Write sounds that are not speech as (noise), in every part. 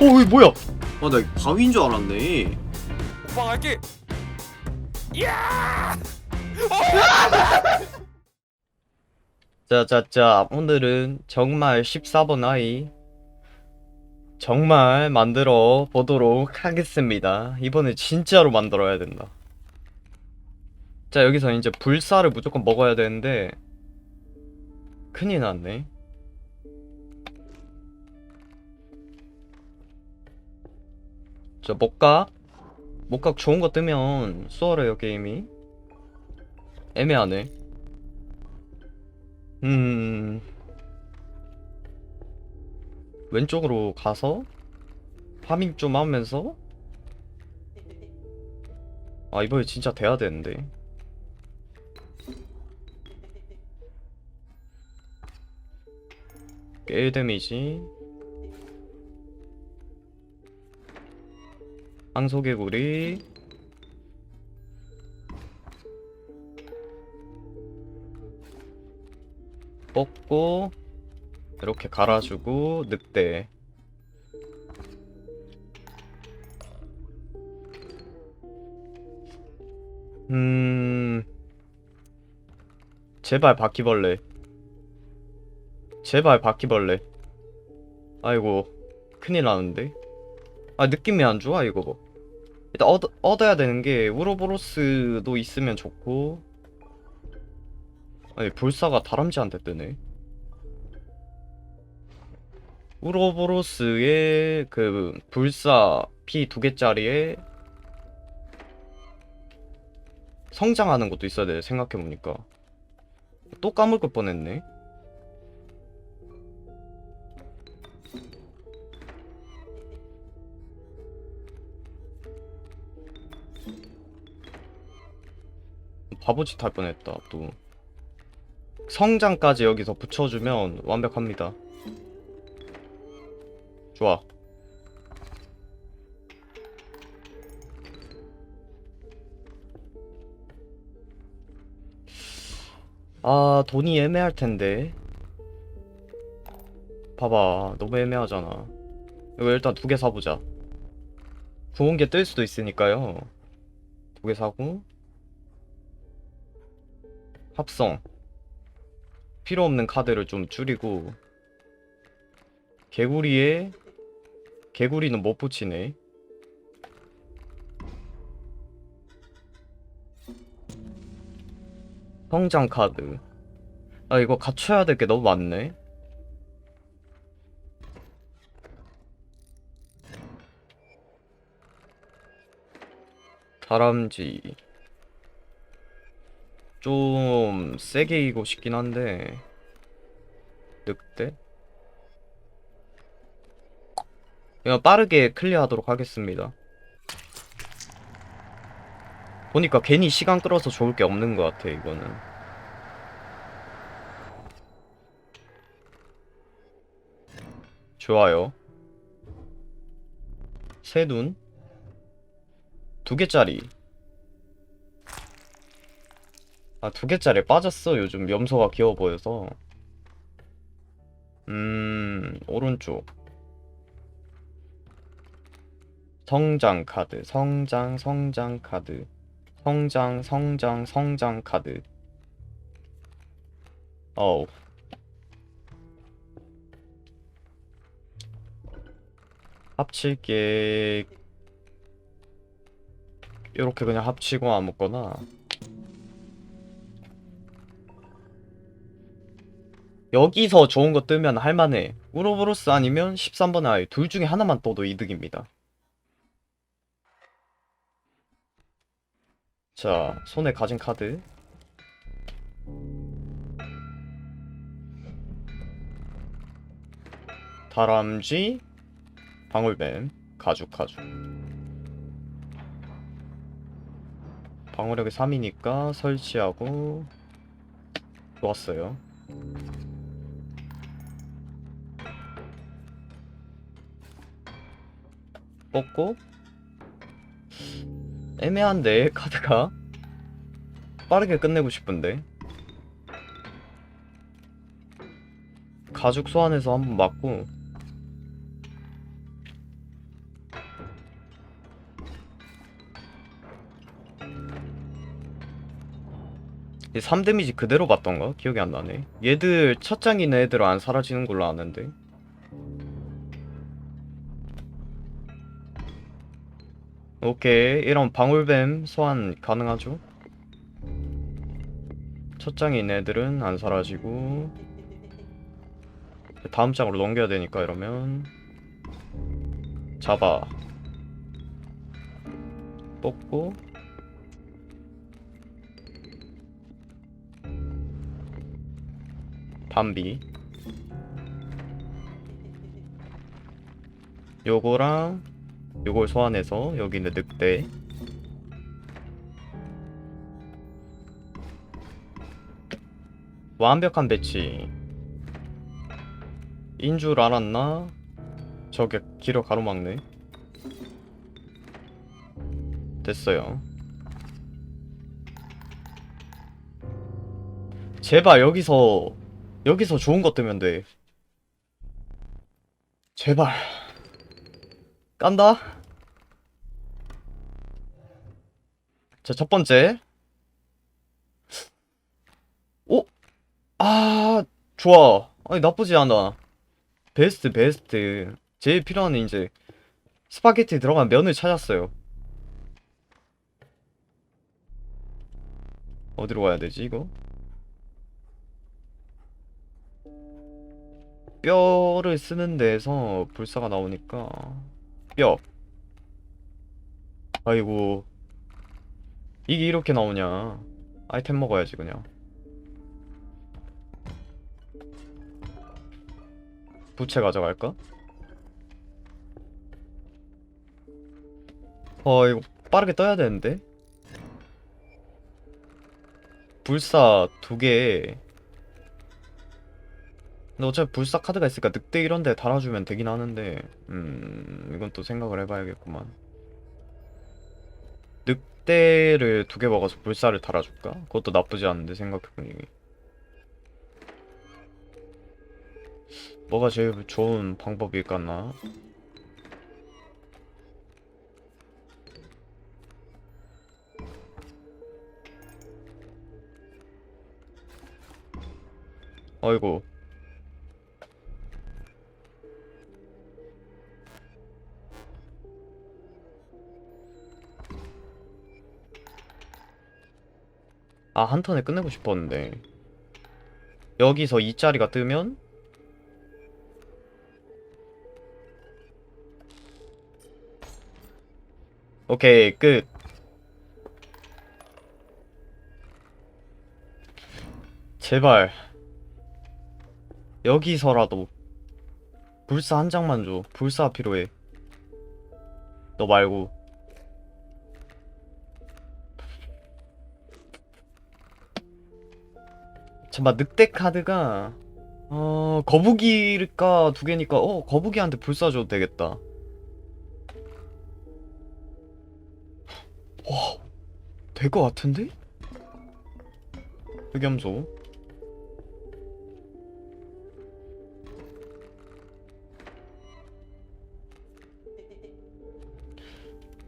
오, 이거 뭐야? 아, 나 바위인 줄 알았네. 오빠 갈게. 자자자 오늘은 정말 14번 아이 정말 만들어 보도록 하겠습니다 이번에 진짜로 만들어야 된다 자 여기서 이제 불사를 무조건 먹어야 되는데 큰일 났네 자 목각 목각 좋은 거 뜨면 수월해요 게임이. 애매하네. 음. 왼쪽으로 가서 파밍 좀 하면서? 아 이번에 진짜 돼야 되는데. 깨 데미지 황소개구리. 뽑고 이렇게 갈아주고 늑대. 음 제발 바퀴벌레. 제발 바퀴벌레. 아이고 큰일 나는데? 아 느낌이 안 좋아 이거 일단 얻, 얻어야 되는 게 우로보로스도 있으면 좋고. 아니 불사가 다람쥐한테 뜨네. 우로보로스의 그 불사 피 두 개짜리에 성장하는 것도 있어야 돼 생각해보니까. 또 까먹을 뻔했네 바보짓 할 뻔했다 또 성장까지 여기서 붙여주면 완벽합니다. 좋아. 아, 돈이 애매할 텐데. 봐봐, 너무 애매하잖아. 이거 일단 두 개 사보자. 좋은 게 뜰 수도 있으니까요. 두 개 사고. 합성. 필요 없는 카드를 좀 줄이고. 개구리에 개구리는 못 붙이네. 성장 카드. 아 이거 갖춰야 될 게 너무 많네. 다람쥐 좀 세게 이고 싶긴 한데 늑대? 그냥 빠르게 클리어하도록 하겠습니다. 보니까 괜히 시간 끌어서 좋을 게 없는 것 같아 이거는. 좋아요. 새눈? 두 개짜리 아, 두 개짜리 빠졌어. 요즘 염소가 귀여워 보여서. 음, 오른쪽. 성장 카드, 성장, 성장 카드. 성장, 성장, 성장 카드. 어우. 합칠게. 이렇게 그냥 합치고 아무거나. 여기서 좋은 거 뜨면 할만해. 우로보로스 아니면 13번 아이 둘 중에 하나만 떠도 이득입니다. 자, 손에 가진 카드. 다람쥐, 방울뱀, 가죽 가죽. 방어력이 3이니까 설치하고 좋았어요. 뽑고 애매한데 (laughs) 카드가 빠르게 끝내고 싶은데 가죽 소환해서 한번 맞고 3데미지 그대로 봤던가? 기억이 안 나네 얘들 첫 장인 애들 안 사라지는 걸로 아는데 오케이. 이런 방울뱀 소환 가능하죠? 첫 장인 애들은 안 사라지고. 다음 장으로 넘겨야 되니까 이러면. 잡아. 뽑고. 밤비 요거랑 요걸 소환해서 여기 있는 늑대 완벽한 배치 인 줄 알았나? 저게 길어 가로막네 됐어요 제발 여기서 여기서 좋은 것 뜨면 돼. 제발. 깐다. 자, 첫 번째. 오? 아, 좋아. 아니, 나쁘지 않아. 베스트, 베스트. 제일 필요한 이제 스파게티 들어간 면을 찾았어요. 어디로 가야 되지, 이거? 뼈를 쓰는 데에서 불사가 나오니까 뼈 아이고. 이게 이렇게 나오냐? 아이템 먹어야지 그냥. 부채 가져갈까? 어 이거 빠르게 떠야 되는데? 불사 두개 근데 어차피 불사 카드가 있으니까 늑대 이런 데 달아주면 되긴 하는데 음 이건 또 생각을 해봐야겠구만 늑대를 두 개 먹어서 불사를 달아줄까? 그것도 나쁘지 않은데 생각해보니 뭐가 제일 좋은 방법일까나? 어이구 아, 한 턴에 끝내고 싶었는데. 여기서 2짜리가 뜨면 오케이, 끝. 제발. 여기서라도 불사 한 장만 줘. 불사 필요해. 너 말고. 잠깐 늑대 카드가 어 거북이일까 두 개니까 어 거북이한테 불사 줘도 되겠다. 와 될 것 같은데? 흑염소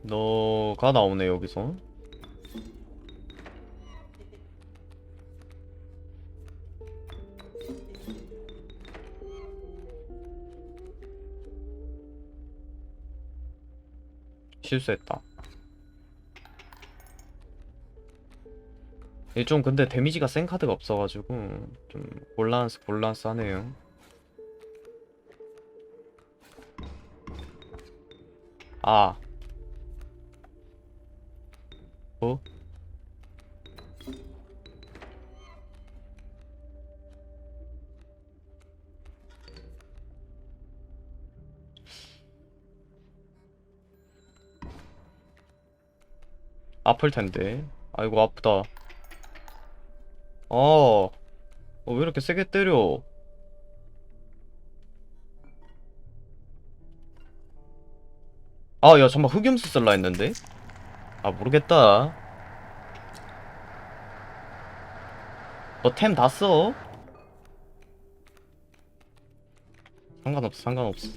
너가 나오네 여기서 실수했다. 이게 좀 근데 데미지가 센 카드가 없어가지고 좀 곤란스 곤란스 하네요. 아. 어? 아플 텐데. 아이고 아프다. 어. 어, 왜 이렇게 세게 때려? 아, 야, 잠깐 흑염소 쓸라 했는데? 아, 모르겠다. 너 템 다 써? 상관없어, 상관없어.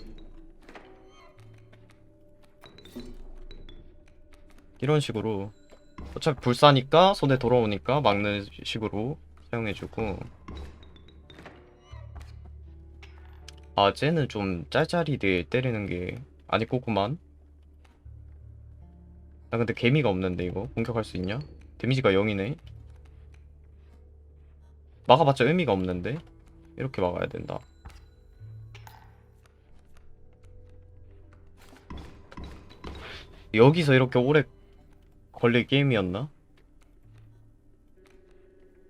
이런 식으로 어차피 불사니까 손에 돌아오니까 막는 식으로 사용해주고. 아 쟤는 좀 짤짤이들 때리는 게 아니 꼬구만. 나 근데 개미가 없는데 이거 공격할 수 있냐? 데미지가 0이네. 막아봤자 의미가 없는데? 이렇게 막아야 된다. 여기서 이렇게 오래 걸릴 게임이었나?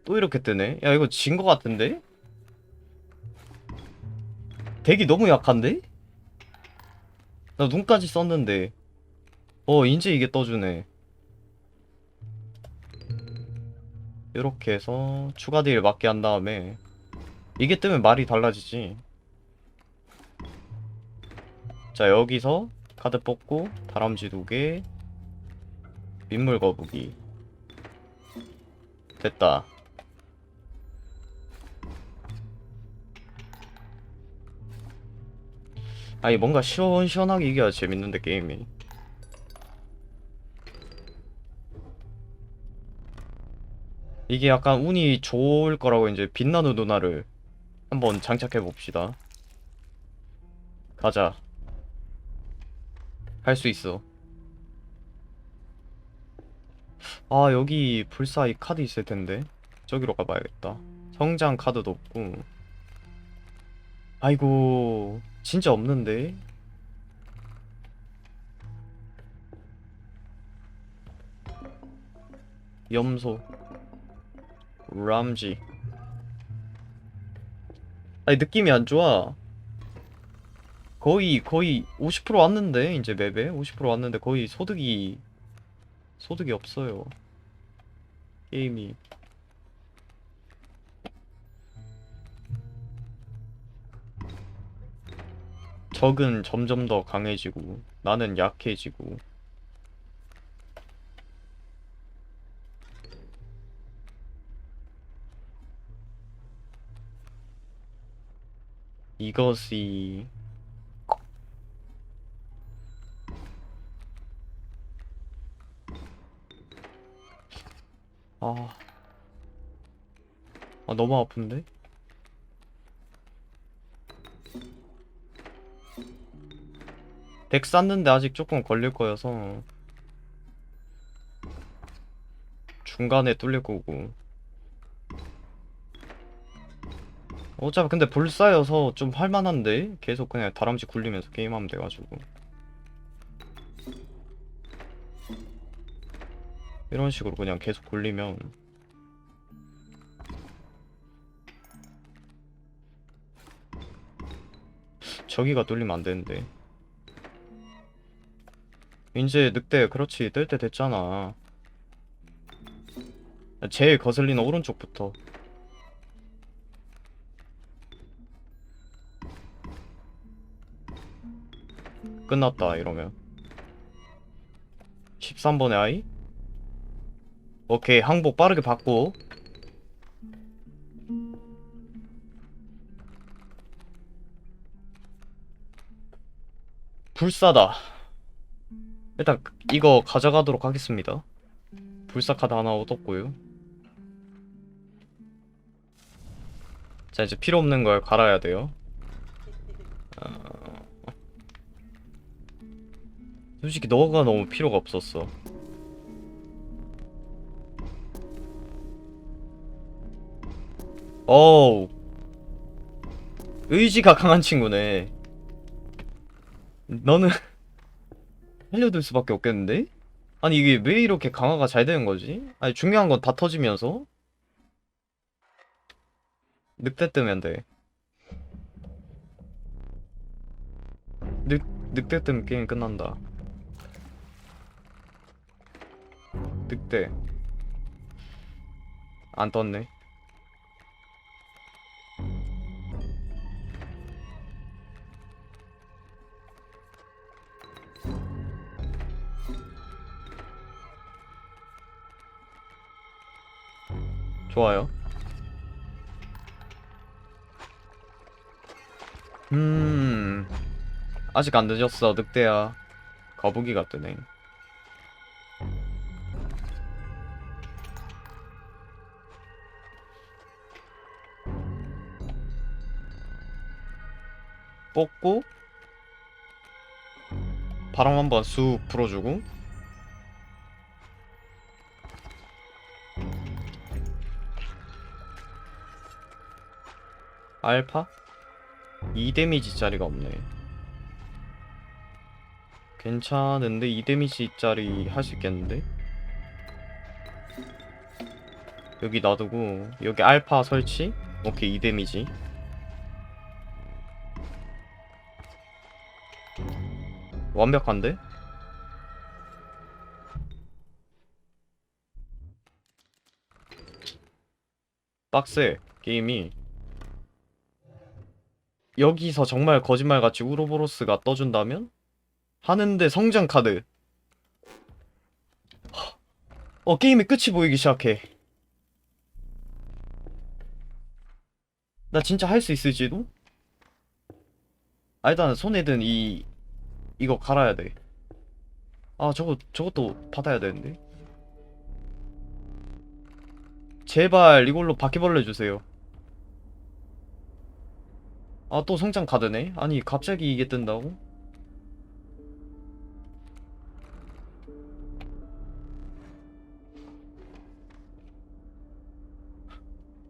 또 이렇게 뜨네? 야 이거 진 거 같은데? 덱이 너무 약한데? 나 눈까지 썼는데 어 인제 이게 떠주네 이렇게 해서 추가 딜 맞게 한 다음에 이게 뜨면 말이 달라지지 자 여기서 카드 뽑고 다람쥐 두개 민물 거북이. 됐다. 아니 뭔가 시원시원하게 이겨야 재밌는데 게임이. 이게 약간 운이 좋을 거라고 이제 빛나는 누나를 한번 장착해 봅시다. 가자. 할 수 있어 아 여기 불사이 카드 있을 텐데. 저기로 가봐야겠다. 성장 카드도 없고. 아이고 진짜 없는데? 염소. 람지. 아니 느낌이 안 좋아. 거의 거의 50% 왔는데 이제 맵에. 50% 왔는데 거의 소득이 소득이 없어요. 게임이. 적은 점점 더 강해지고 나는 약해지고. 이것이 아, 아 너무 아픈데? 덱 쌌는데 아직 조금 걸릴 거여서 중간에 뚫릴 거고. 어차피 근데 불사여서 좀 할만한데? 계속 그냥 다람쥐 굴리면서 게임하면 돼가지고 이런 식으로 그냥 계속 굴리면 저기가 뚫리면 안 되는데. 이제 늑대 그렇지. 뜰 때 됐잖아. 제일 거슬리는 오른쪽부터. 끝났다 이러면. 13번의 아이 오케이 항복 빠르게 받고. 불사다. 일단 이거 가져가도록 하겠습니다. 불사 카드 하나 얻었고요. 자 이제 필요 없는 걸 갈아야 돼요. 어... 솔직히 너가 너무 필요가 없었어 어우. 의지가 강한 친구네. 너는 (laughs) 살려둘 수밖에 없겠는데? 아니 이게 왜 이렇게 강화가 잘 되는 거지? 아니 중요한 건 다 터지면서. 늑대 뜨면 돼. 늑, 늑대 뜨면 게임 끝난다. 늑대. 안 떴네 좋아요. 음. 아직 안 늦었어, 늑대야. 거북이가 뜨네. 뽑고 바람 한번 쑥 불어주고 알파? 2 데미지짜리가 없네 괜찮은데 2 데미지짜리 할 수 있겠는데? 여기 놔두고 여기 알파 설치 오케이 2 데미지 완벽한데? 빡세 게임이 여기서 정말 거짓말같이 우로보로스가 떠준다면? 하는데 성장 카드 어 게임의 끝이 보이기 시작해 나 진짜 할 수 있을지도? 아 일단 손에 든 이 이거 갈아야 돼. 아 저거 저것도 받아야 되는데. 제발 이걸로 바퀴벌레 주세요. 아 또 성장 카드네? 아니 갑자기 이게 뜬다고?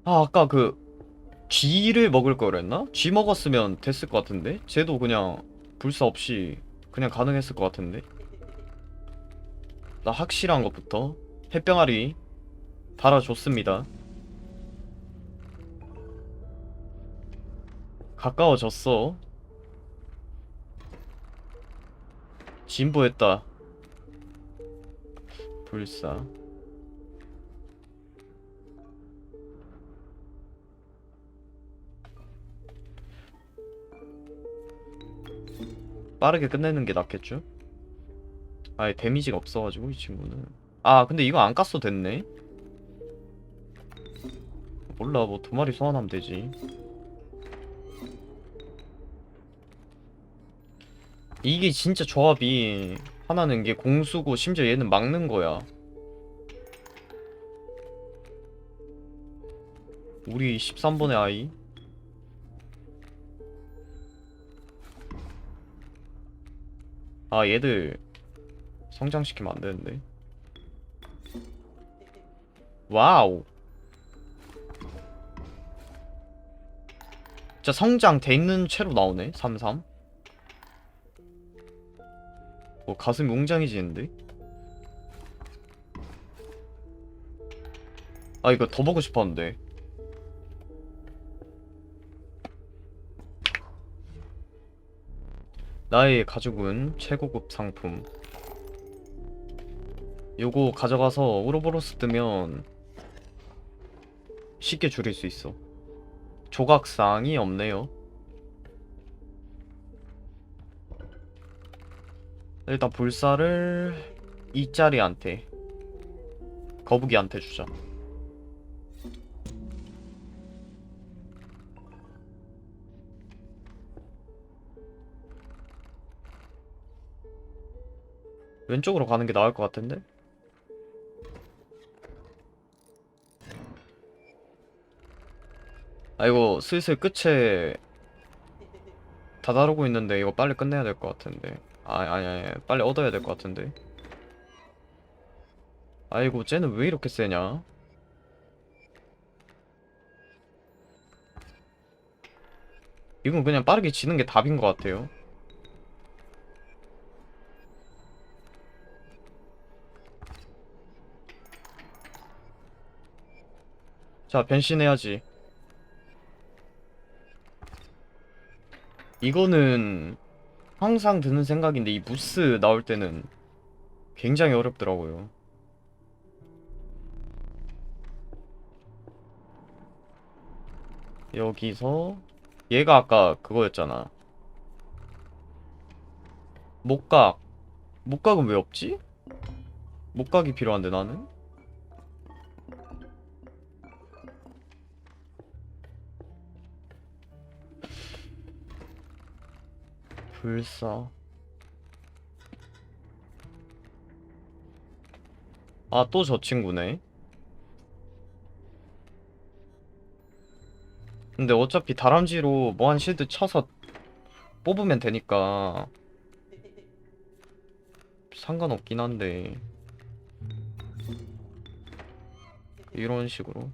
아 아까 그 쥐를 먹을 걸 그랬나? 쥐 먹었으면 됐을 것 같은데? 쟤도 그냥 불사 없이 그냥 가능했을 것 같은데? 나 확실한 것부터 햇병아리 달아줬습니다. 가까워졌어. 진보했다. 불사. 빠르게 끝내는 게 낫겠죠? 아예 데미지가 없어가지고 이 친구는 아 근데 이거 안 깠어도 됐네 몰라 뭐 두 마리 소환하면 되지 이게 진짜 조합이 하나는 게 공수고 심지어 얘는 막는 거야. 우리 13번의 아이? 아 얘들 성장시키면 안 되는데. 와우. 진짜 성장 돼 있는 채로 나오네 33 뭐 가슴이 웅장해지는데 아 이거 더 보고 싶었는데 나의 가죽은 최고급 상품. 요거 가져가서 우로보로스 뜨면 쉽게 줄일 수 있어. 조각상이 없네요. 일단 불사를 이짜리한테 거북이한테 주자. 왼쪽으로 가는 게 나을 것 같은데? 아 이거 슬슬 끝에 다다르고 있는데 이거 빨리 끝내야 될 것 같은데 아 아니 아니 빨리 얻어야 될 것 같은데. 아이고 쟤는 왜 이렇게 세냐? 이건 그냥 빠르게 지는 게 답인 것 같아요. 자, 변신해야지. 이거는 항상 드는 생각인데 이 무스 나올 때는 굉장히 어렵더라고요. 여기서 얘가 아까 그거였잖아. 목각. 목각은 왜 없지? 목각이 필요한데 나는? 불사. 아, 또 저 친구네. 근데 어차피 다람쥐로 뭐한 실드 쳐서 뽑으면 되니까 상관없긴 한데 이런 식으로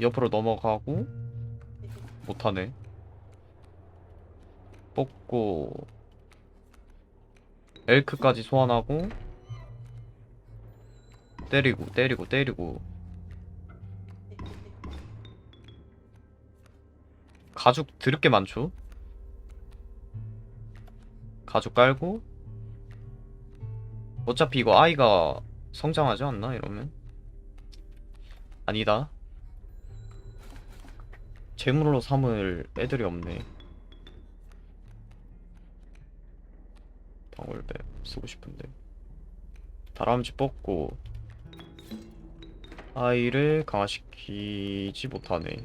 옆으로 넘어가고 못하네. 뽑고 엘크까지 소환하고 때리고 때리고 때리고. 가죽 드럽게 많죠? 가죽 깔고. 어차피 이거 아이가 성장하지 않나 이러면? 아니다 재물로 삼을 애들이 없네. 방울배 쓰고 싶은데. 다람쥐 뽑고 아이를 강화시키지 못하네.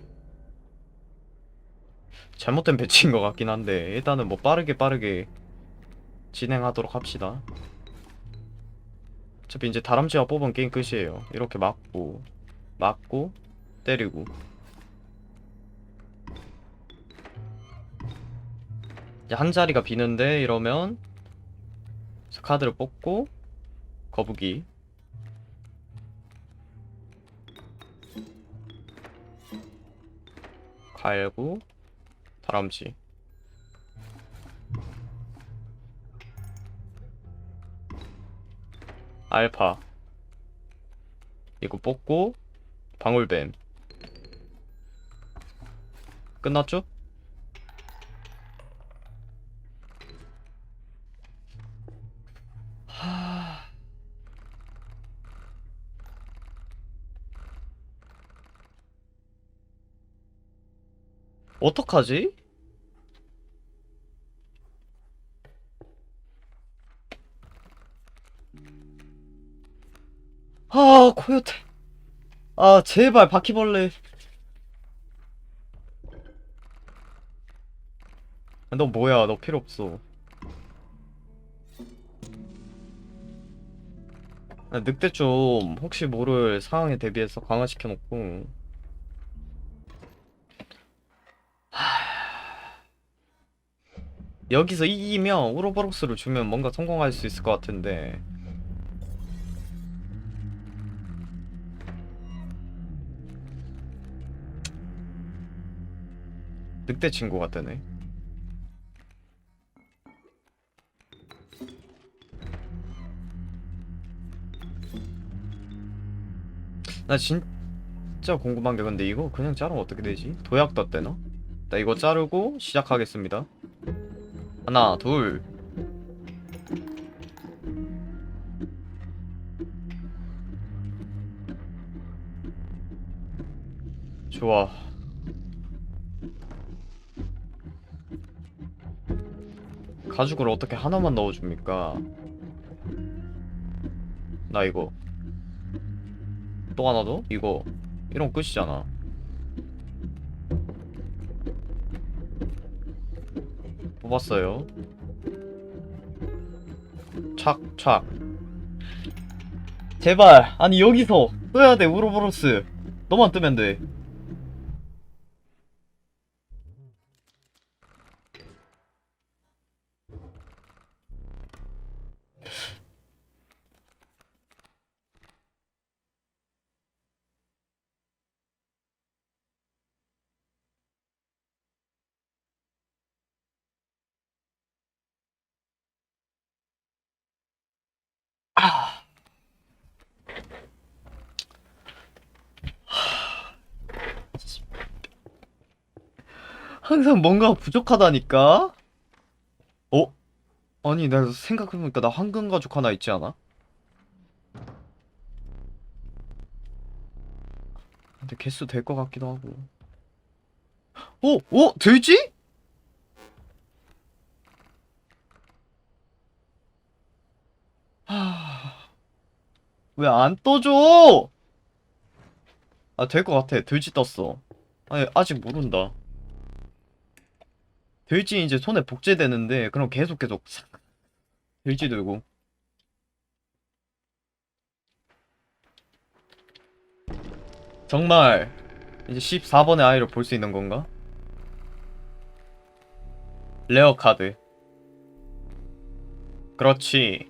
잘못된 배치인 것 같긴 한데 일단은 뭐 빠르게 빠르게 진행하도록 합시다. 어차피 이제 다람쥐가 뽑은 게임 끝이에요. 이렇게 막고 막고 때리고 이제 한 자리가 비는데 이러면 카드를 뽑고 거북이. 갈고 다람쥐. 알파. 이거 뽑고 방울뱀. 끝났죠? 어떡하지? 아, 코요테. 아, 제발, 바퀴벌레. 너 뭐야, 너 필요 없어. 아, 늑대 좀, 혹시 모를 상황에 대비해서 강화시켜놓고. 하... 여기서 이기면 우로보로스를 주면 뭔가 성공할 수 있을 것 같은데. 늑대 친구 같다네. 나 진짜 궁금한 게 근데 이거 그냥 자르면 어떻게 되지? 도약 떴대나? 나 이거 자르고 시작하겠습니다. 하나, 둘. 좋아. 가죽을 어떻게 하나만 넣어줍니까? 나 이거 또 하나 더? 이거 이런 끝이잖아 뽑았어요. 착 착. 제발 아니 여기서 떠야 돼 우로보로스. 너만 뜨면 돼 항상 뭔가 부족하다니까? 어? 아니, 내가 생각해보니까 나 황금 가죽 하나 있지 않아? 근데 개수 될 것 같기도 하고. 어? 어? 되지? 하... 왜 안 떠줘? 아, 될 것 같아. 돼지 떴어. 아니, 아직 모른다. 돼지 이제 손에 복제되는데, 그럼 계속 계속 싹 돼지 들고. 정말 이제 14번의 아이를 볼 수 있는 건가? 레어 카드. 그렇지.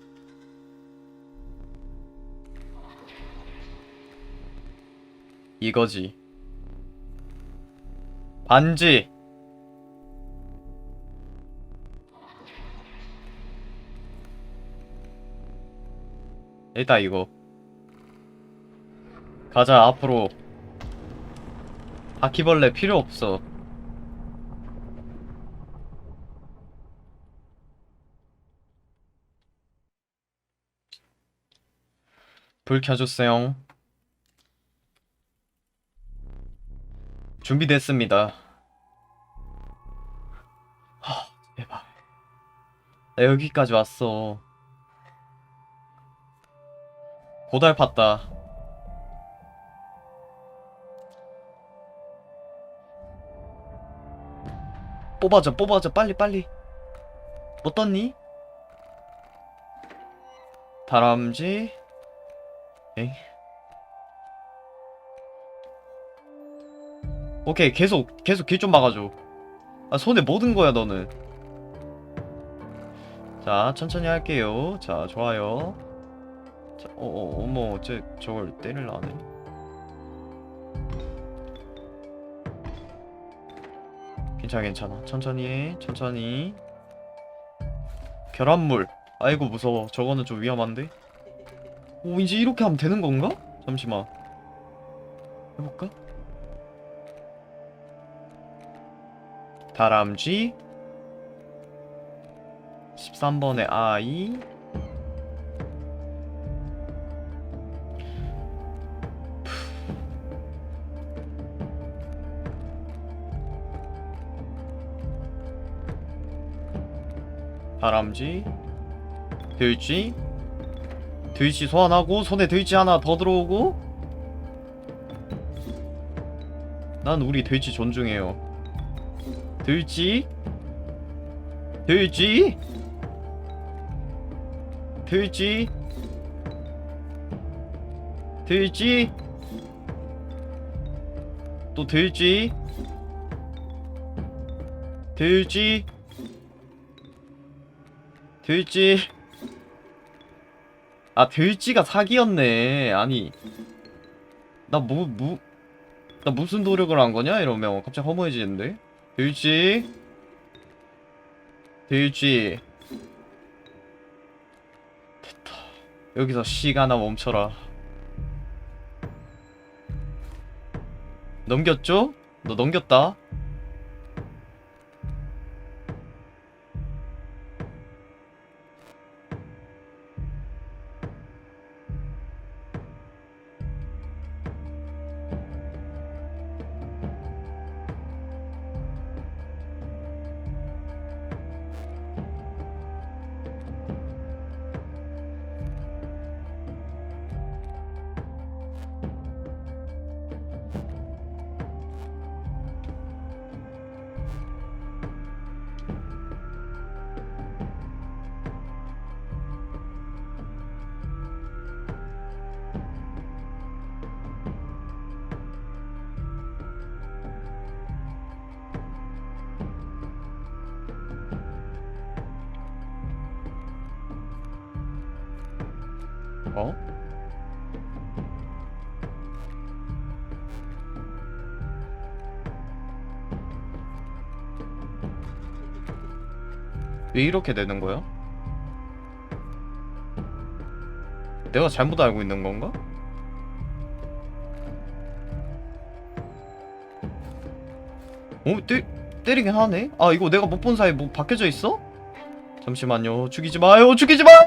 이거지. 반지. 일단 이거. 가자, 앞으로. 바퀴벌레 필요 없어. 불 켜주세요. 준비됐습니다. 하, 제발. 나 여기까지 왔어. 고달팠다. 뽑아줘, 뽑아줘, 빨리, 빨리. 뭐 떴니? 다람쥐. 에 오케이, 계속, 계속 길 좀 막아줘. 아, 손에 뭐든 거야, 너는? 자, 천천히 할게요. 자, 좋아요. 자, 어, 어, 어머, 쟤 저걸 때릴라네. 괜찮아, 괜찮아. 천천히 해, 천천히. 결합물. 아이고, 무서워. 저거는 좀 위험한데? 오, 이제 이렇게 하면 되는 건가? 잠시만. 해볼까? 다람쥐. 13번의 아이. 다람쥐. 돼지 돼지 소환하고 손에 돼지 하나 더 들어오고. 난 우리 돼지 존중해요 돼지? 돼지? 돼지? 돼지? 또 돼지? 돼지? 돼지? 아 돼지가 사기였네. 아니 나 뭐 뭐 나 무슨 노력을 한 거냐? 이러면 갑자기 허무해지는데 돼지 돼지. 됐다. 여기서 시간아 멈춰라. 넘겼죠? 너 넘겼다 왜 이렇게 되는 거야? 내가 잘못 알고 있는 건가? 어? 때, 때리긴 하네? 아 이거 내가 못 본 사이에 뭐 바뀌어져 있어? 잠시만요 죽이지 마요 죽이지 마요